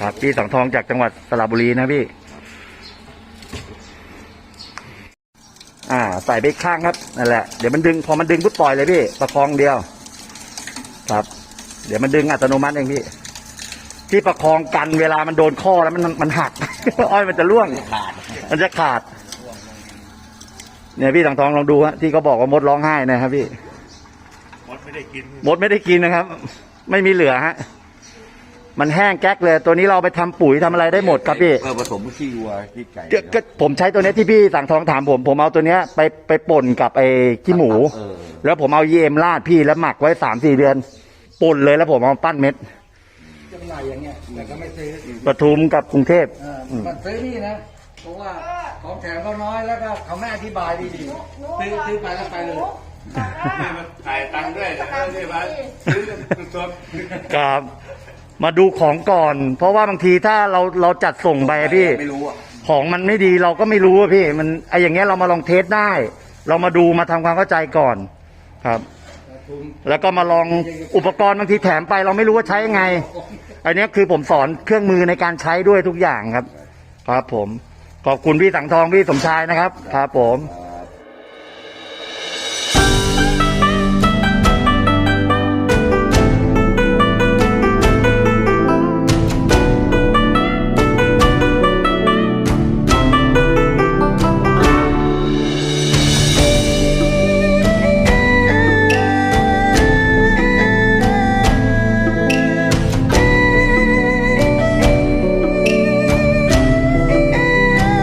ครับพี่สังทองจากจังหวัดสระบุรีนะพี่ อ่า ใส่ไปข้างครับนั่นแหละเดี๋ยวมันดึงพอมันดึงปุ๊บปล่อยเลยพี่ประคองเดียว ครับ เดี๋ยวมันดึงอัตโนมัติเองพี่ที่ประคองกันเวลามันโดนข้อแล้วมันมันหัก อ้อยมันจะร่วงขาดมันจะขาด เนี่ยพี่สังทองลองดูฮะที่เขาบอกว่ามดร้องไห้นะครับพี่มดไม่ได้กินมดไม่ได้กินนะครับ ไม่มีเหลือฮะ มันแห้งแก๊กเลย ตัวนี้เราเอาไปทำปุ๋ยทำอะไรได้หมดครับพี่ เออผสมขี้วัวขี้ไก่ก็ก็ผมใช้ตัวเนี้ยที่พี่สั่งทองถามผม ผมเอาตัวเนี้ยไปไปป่นกับไอ้ขี้หมู เออแล้วผมเอาเยมราดพี่แล้วหมักไว้สามสี่เดือนป่นเลยแล้วผมเอามาปั้นเม็ดจำหน่ายอย่างเงี้ยแต่ก็ไม่ซื้อปทุมกับกรุงเทพเออมันซื้อนี่นะ เพราะว่าของแถมเขาน้อยแล้วก็เขาไม่อธิบายดีๆซื้อซื้อไปแล้วไปเลยถ่ายตังค์ด้วยนะไม่ได้มาซื้อสดครับ มาดูของก่อน เพราะว่าบางทีถ้าเราเราจัดส่งไปอะพี่ ไม่รู้อะของมันไม่ดีเราก็ไม่รู้อะพี่ มันไออย่างเงี้ยเรามาลองเทสได้ เรามาดูมาทำความเข้าใจก่อนครับ แล้วก็มาลองอุปกรณ์บางทีแถมไป เราไม่รู้ว่าใช้ยังไง อันเนี้ยคือผมสอนเครื่องมือในการใช้ด้วยทุกอย่างครับ ครับผม ขอบคุณพี่สังทองพี่สมชายนะครับ ครับผม อ่า